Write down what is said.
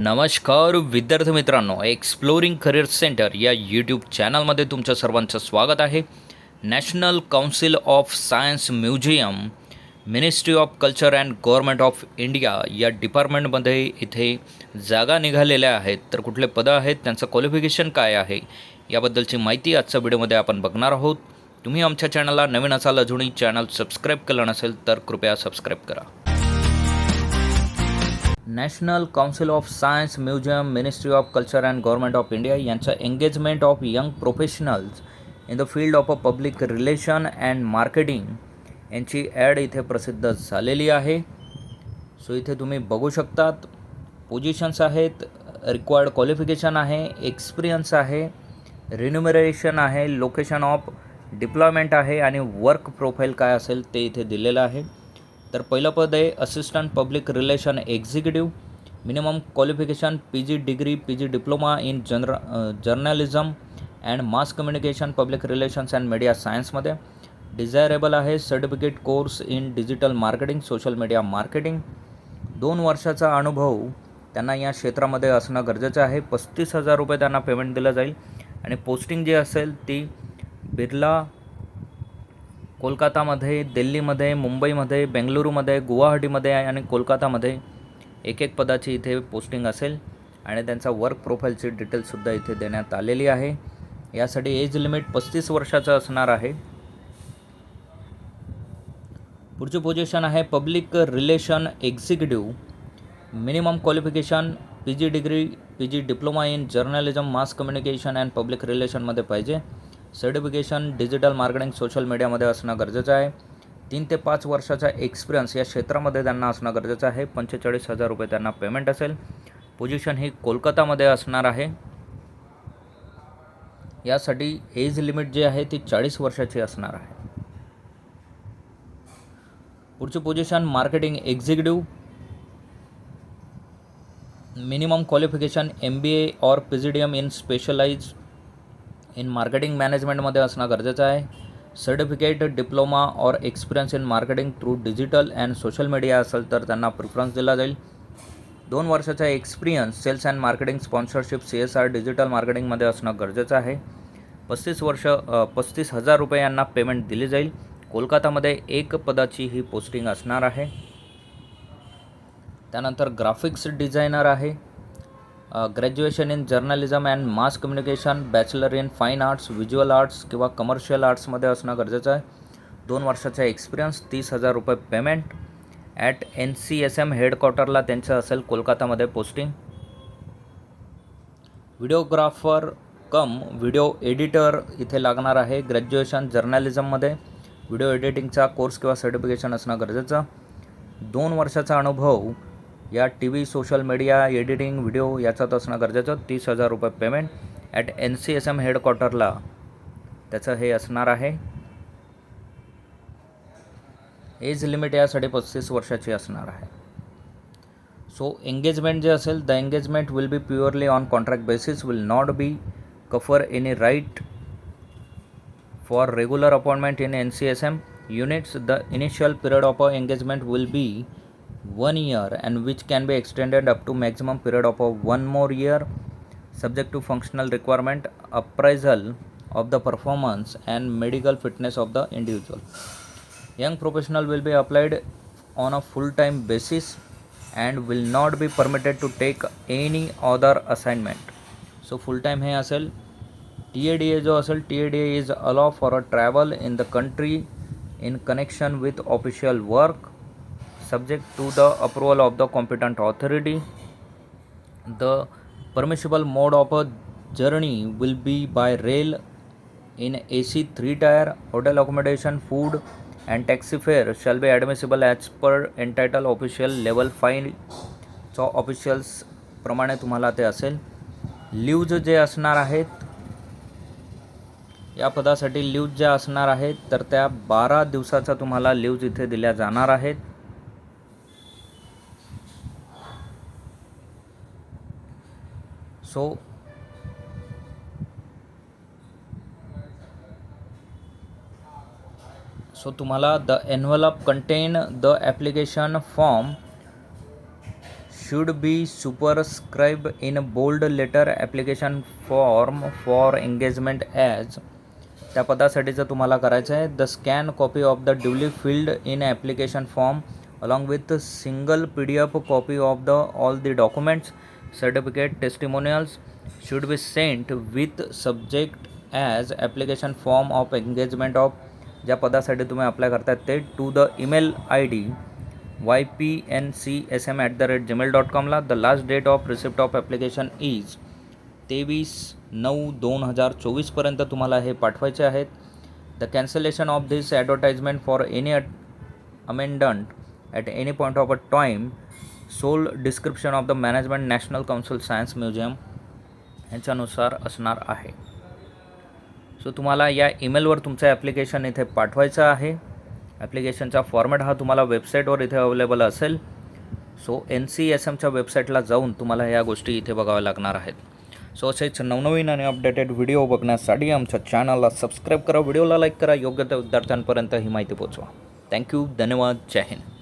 नमस्कार विद्यार्थी मित्रांनो एक्सप्लोरिंग करिअर सेंटर या यूट्यूब चॅनलमध्ये तुमचं सर्वांचं स्वागत आहे. National council of science museum ministry of culture and government of India या डिपार्टमेंटमध्ये इथे जागा निघालेल्या आहेत. तर कुठले पदं आहेत त्यांचं क्वालिफिकेशन काय आहे याबद्दलची माहिती आजच्या व्हिडिओमध्ये आपण बघणार आहोत. तुम्ही आमच्या चॅनलला नवीन असाल अजूनही चॅनल सबस्क्राईब केलं नसेल तर कृपया सबस्क्राईब करा. National council of science museum ministry of culture and government of India यांचं engagement of young professionals in the field of a public relation and marketing यांची ॲड इथे प्रसिद्ध झालेली आहे. सो इथे तुम्ही बघू शकतात पोजिशन्स आहेत रिक्वायर्ड क्वालिफिकेशन आहे एक्सपिरियन्स आहे रिन्युमरेशन आहे लोकेशन ऑफ डिप्लॉयमेंट आहे आणि वर्क प्रोफाईल काय असेल ते इथे दिलेलं आहे. तर पहिलं पद आहे assistant public relation executive minimum qualification P G degree P G diploma in जनर journalism and mass communication public relations and media सायन्समध्ये डिझायरेबल आहे certificate course in digital marketing social media marketing दोन वर्षाचा अनुभव त्यांना या क्षेत्रामध्ये असणं गरजेचं आहे. पस्तीस हजार रुपये त्यांना पेमेंट दिलं जाईल. आणि पोस्टिंग जी असेल ती बिर्ला कोलकातामध्ये दिल्लीमध्ये मुंबईमध्ये बेंगलुरूमध्ये गुवाहाटीमध्ये आणि कोलकातामध्ये एक एक पदाची इथे पोस्टिंग असेल आणि त्यांचा वर्क प्रोफाईलची डिटेल्ससुद्धा इथे देण्यात आलेली आहे. यासाठी एज लिमिट पस्तीस वर्षाचं असणार आहे. पुढची पोझिशन आहे public relation executive minimum qualification P G degree P G diploma in journalism mass communication and public रिलेशनमध्ये पाहिजे. सर्टिफिकेशन डिजिटल मार्केटिंग सोशल मीडियामध्ये असणं गरजेचं आहे. तीन ते पाच वर्षाचा एक्सपिरियन्स या क्षेत्रामध्ये त्यांना असणं गरजेचं आहे. पंचेचाळीस हजार रुपये त्यांना पेमेंट असेल. पोझिशन ही कोलकातामध्ये असणार आहे. यासाठी एज लिमिट जी आहे ती चाळीस वर्षाची असणार आहे. पुढची position marketing executive minimum qualification M B A or P G D M in specialise in marketing मॅनेजमेंटमध्ये असणं गरजेचं आहे. Certificate diploma or experience in marketing through digital and social media असेल तर त्यांना प्रिफरन्स दिला जाईल. दोन वर्षाचा experience sales and marketing sponsorship C S R digital मार्केटिंगमध्ये असणं गरजेचं आहे. पस्तीस वर्ष पस्तीस हजार रुपये यांना पेमेंट दिली जाईल. कोलकातामध्ये एक पदाची ही पोस्टिंग असणार आहे. त्यानंतर ग्राफिक्स डिझायनर आहे. Graduation in journalism and mass communication bachelor in fine arts visual arts किंवा कमर्शियल आर्ट्समध्ये असणं गरजेचं आहे. दोन वर्षाचा एक्सपिरियन्स तीस हजार रुपये payment at N C S M हेडक्वार्टरला त्यांचं असेल कोलकातामध्ये posting videographer cum video editor इथे लागणार आहे. ग्रॅज्युएशन जर्नलिझममध्ये व्हिडिओ एडिटिंगचा कोर्स किंवा सर्टिफिकेशन असणं गरजेचं. दोन वर्षाचा अनुभव या T V social media editing video याच्यात असणं गरजेचं. तीस हजार रुपये payment at N C S M हेडक्वार्टरला त्याचं हे असणार आहे. एज लिमिट यासाठी पस्तीस वर्षाची असणार आहे. सो एंगेजमेंट जे असेल the engagement will be purely on contract basis will not be confer any right for regular appointment in N C S M units the initial period of a engagement will be one year and which can be extended up to maximum period of a one more year subject to functional requirement appraisal of the performance and medical fitness of the individual young professional will be applied on a full time basis and will not be permitted to take any other assignment so full time हे असेल T A D A जो असेल T A D A is allow for a travel in the country in connection with official work subject to the approval of the competent authority the permissible mode of a journey will be by rail in ac 3 tier hotel accommodation food and taxi fare shall be admissible as per entitled official level 5 चा officials प्रमाणे तुम्हाला ते असेल leaves जे असणार आहेत या पदासाठी लीव्ज ज्या असणार आहेत तर त्या बारा दिवसाचा तुम्हाला लीव्ज इथे दिल्या जाणार आहेत सो सो तुम्हाला the envelope contain the application form should be superscribed in bold letter application form for engagement as त्या पदासाठीचं तुम्हाला करायचं आहे the scan copy of the duly filled in application form along with single P D F copy of the all the documents certificate testimonials should be sent with subject as application form of engagement of ज्या पदासाठी तुम्ही apply करतात ते to the email I D Y P N C S M at the rate gmail dot कॉमला the last date of receipt of application is तेवीस नऊ दोन हजार चोवीसपर्यंत तुम्हाला हे पाठवायचे आहेत. The cancellation of this advertisement for any amendment at any point of a time sole description of the management national council science museum ह्याच्यानुसार असणार आहे. सो तुम्हाला या ईमेलवर तुमचं ॲप्लिकेशन इथे पाठवायचं आहे. ॲप्लिकेशनचा फॉर्मॅट हा तुम्हाला वेबसाईटवर इथे अवेलेबल असेल. सो एन सी एस एमच्या वेबसाईटला जाऊन तुम्हाला या गोष्टी इथे बघाव्या लागणार आहेत. सो असेच नवनवीन आणि अपडेटेड व्हिडिओ बघण्यासाठी आमच्या चॅनलला सबस्क्राईब करा व्हिडिओला लाईक करा योग्य त्या विद्यार्थ्यांपर्यंत ही माहिती पोचवा थँक्यू धन्यवाद जय हिंद.